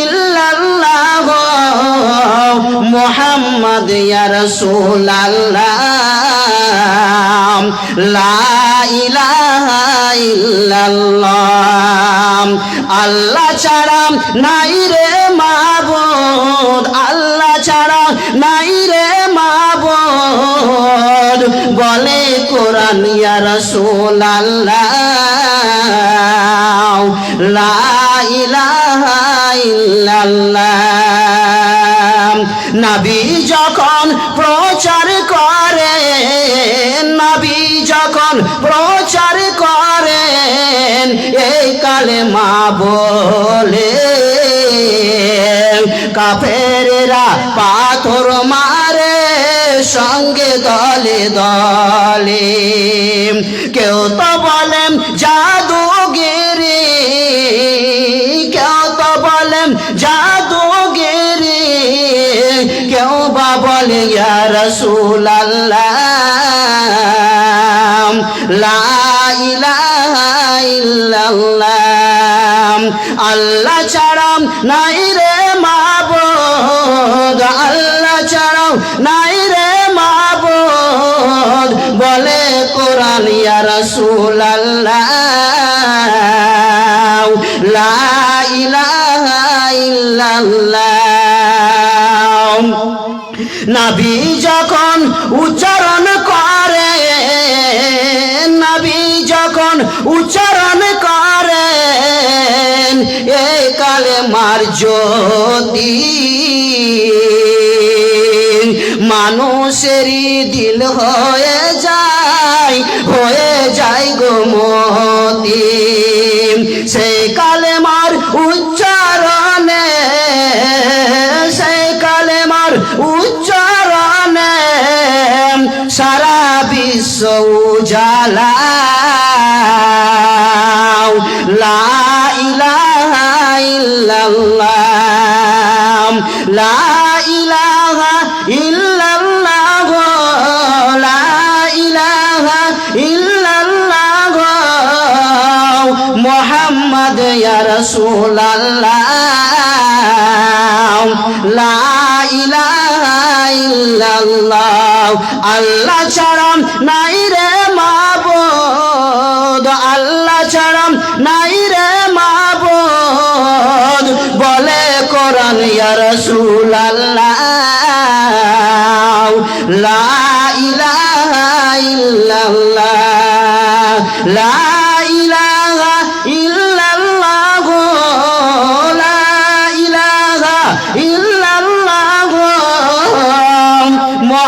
ইল্লাল্লাহ, মোহাম্মদ ইয়া রাসূলুল্লাহ, লা ইলাহা ইল্লাল্লাহ। আল্লাহ ছাড়া নাই রে মাবুদ, আল্লাহ ছাড়া নাই রে মাবুদ। বলে কোরআন, ইয়া রাসূলুল্লাহ, লা ইলাহা ইল্লাল্লাহ। নবী যখন প্রচার করে নবী যখন প্রচার করেন, এই কালে মা বলে, কাফেরেরা পাথর মারে, সঙ্গে দলে দলে। কেউ তো বলেন জাদুগিরি বলেন জাদুগিরি, কেউ বা বলে, ইয়া রাসূলুল্লাহ, লা আল্লাহ নাই রে মাবুদ, আল্লাহ ছাড়া নাই রে মাবুদ, বলে কোরআন, ইয়া রাসূলুল্লাহ লা ইল্লাল্লাহ নাবি যখন উচ্চারণ করে, নাবি যখন উচ্চারণ করেন এই কালে মার জ্যোতি মানুষেরই দিল হয়ে যায় হয়ে যায় গোমতি সেই কালে উচ্চারণে সারা বিশ্ব উজালা লা ইলাহা ইল্লাল্লাহ। লা মুহাম্মদ, ইয়া ইল্লাল্লাহ, আল্লাহ ছাড়া নাই রে মাবুদ, আল্লাহ ছাড়া নাই রে মাবুদ, বলে কোরআন, ইয়া রাসূলুল্লাহ, লা ইলাহা ইল্লাল্লাহ, লা